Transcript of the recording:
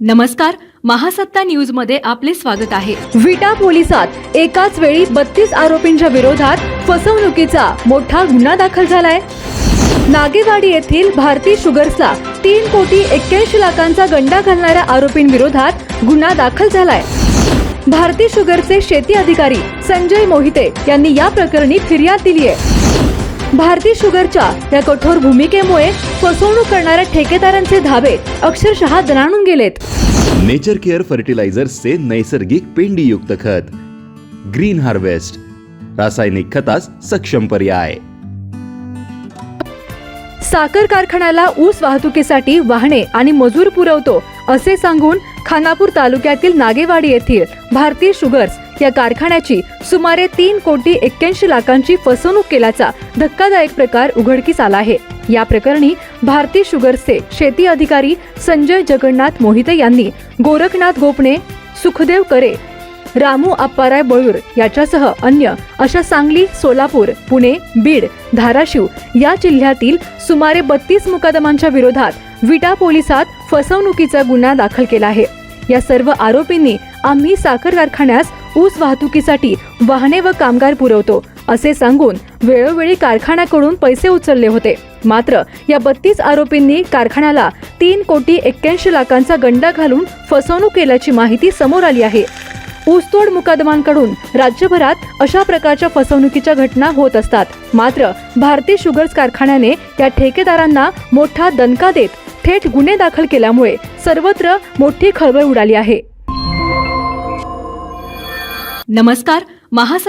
नमस्कार महासत्ता न्यूजमध्ये आपले स्वागत आहे. विटा पोलिसात एकाच वेळी बत्तीस आरोपींच्या विरोधात फसवणुकीचा मोठा गुन्हा दाखल झालाय. नागेवाडी येथील भारती शुगर्सला तीन कोटी एक्क्याऐंशी लाखांचा गंडा घालणाऱ्या आरोपींविरोधात गुन्हा दाखल झालाय. भारती शुगरचे शेती अधिकारी संजय मोहिते यांनी या प्रकरणी फिर्याद दिली आहे भारती शुगरच्या या कठोर भूमिकेमुळे फसवणूक करणाऱ्या ठेकेदारांचे धाबे अक्षरशः दणाणून गेलेत. नेचर केअर फर्टिलायझर्सचे नैसर्गिक पेंडीयुक्त खत. Green harvest. रासायनिक खतास सक्षम पर्याय. साखर कारखान्याला ऊस वाहतुकीसाठी वाहने आणि मजूर पुरवतो असे सांगून खानापूर तालुक्यातील नागेवाडी येथील भारतीय शुगर्स या कारखान्याची सुमारे तीन कोटी एक्क्याऐंशी लाखांची फसवणूक केल्याचा धक्कादायक प्रकार उघडकीस आला आहे. या प्रकरणी भारतीय शुगर्सचे शेती अधिकारी संजय जगन्नाथ मोहिते यांनी गोरखनाथ गोपणे सुखदेव करे रामू आप्पाराय बळूर याच्यासह अन्य अशा सांगली सोलापूर पुणे बीड धाराशिव या जिल्ह्यातील सुमारे बत्तीस मुकदमांच्या विरोधात विटा पोलिसात फसवणुकीचा गुन्हा दाखल केला आहे. या सर्व आरोपींनी आम्ही साखर कारखान्यास ऊस वाहतुकीसाठी वाहने व कामगार पुरवतो असे सांगून वेळोवेळी कारखान्याकडून पैसे उचलले होते. मात्र या बत्तीस आरोपींनी कारखान्याला तीन कोटी एक्क्याऐंशी लाखांचा गंडा घालून फसवणूक केल्याची माहिती समोर आली आहे. ऊसतोड मुकादमांकडून राज्यभरात अशा प्रकारच्या फसवणुकीच्या घटना होत असतात. मात्र भारतीय शुगर्स कारखान्याने या ठेकेदारांना मोठा दणका देत थेट गुन्हे दाखल केल्यामुळे सर्वत्र मोठी खळबळ उडाली आहे. नमस्कार महास